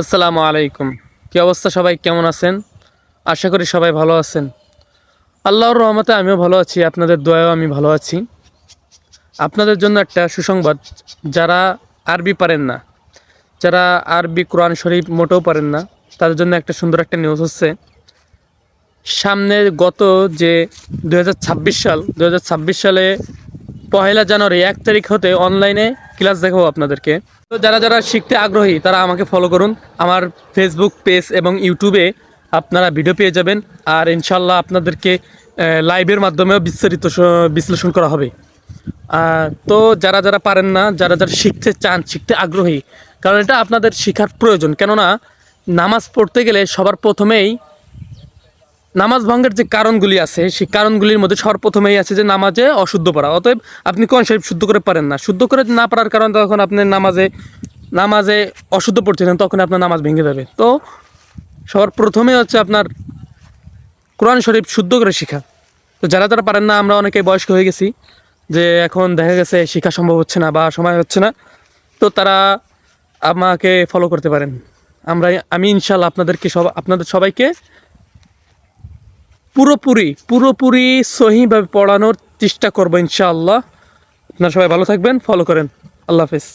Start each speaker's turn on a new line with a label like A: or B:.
A: আসসালামু আলাইকুম। কি অবস্থা সবাই? কেমন আছেন? আশা করি সবাই ভালো আছেন। আল্লাহর রহমতে আমিও ভালো আছি, আপনাদের দয়াও আমি ভালো আছি। আপনাদের জন্য একটা সুসংবাদ, যারা আরবি পারেন না, যারা আরবি কোরআন শরীফ মোটেও পারেন না, তাদের জন্য একটা সুন্দর একটা নিউজ হচ্ছে। সামনে গত যে দু হাজার ছাব্বিশ সাল দু হাজার ছাব্বিশ সালে পহেলা জানুয়ারি, এক তারিখ হতে অনলাইনে ক্লাস দেখাবো আপনাদেরকে। তো যারা যারা শিখতে আগ্রহী, তারা আমাকে ফলো করুন। আমার ফেসবুক পেজ এবং ইউটিউবে আপনারা ভিডিও পেয়ে যাবেন। আর ইনশাল্লাহ আপনাদেরকে লাইভের মাধ্যমেও বিস্তারিত বিশ্লেষণ করা হবে। তো যারা যারা পারেন না, যারা যারা শিখতে চান, শিখতে আগ্রহী, কারণ এটা আপনাদের শেখার প্রয়োজন। কেননা, নামাজ পড়তে গেলে সবার প্রথমেই নামাজ ভঙ্গের যে কারণগুলি আছে, সেই কারণগুলির মধ্যে সর্বপ্রথমেই আছে যে নামাজে অশুদ্ধ পড়া। অতএব আপনি কোন শরীফ শুদ্ধ করে পারেন না। শুদ্ধ করে না পারার কারণে তখন আপনি নামাজে নামাজে অশুদ্ধ পড়ছিলেন, তখন আপনার নামাজ ভেঙে যাবে। তো সবার প্রথমে হচ্ছে আপনার কোরআন শরীফ শুদ্ধ করে শেখা। তো যারা যারা পারেন না, আমরা অনেকে বয়স্ক হয়ে গেছি, যে এখন দেখা গেছে শেখা সম্ভব হচ্ছে না বা সময় হচ্ছে না, তো তারা আমাকে ফলো করতে পারেন। আমরা আমি ইনশাল্লাহ আপনাদেরকে সব, আপনাদের সবাইকে পুরোপুরি পুরোপুরি সহিভাবে পড়ানোর চেষ্টা করব ইনশাআল্লাহ। আপনারা সবাই ভালো থাকবেন, ফলো করেন। আল্লাহ হাফেজ।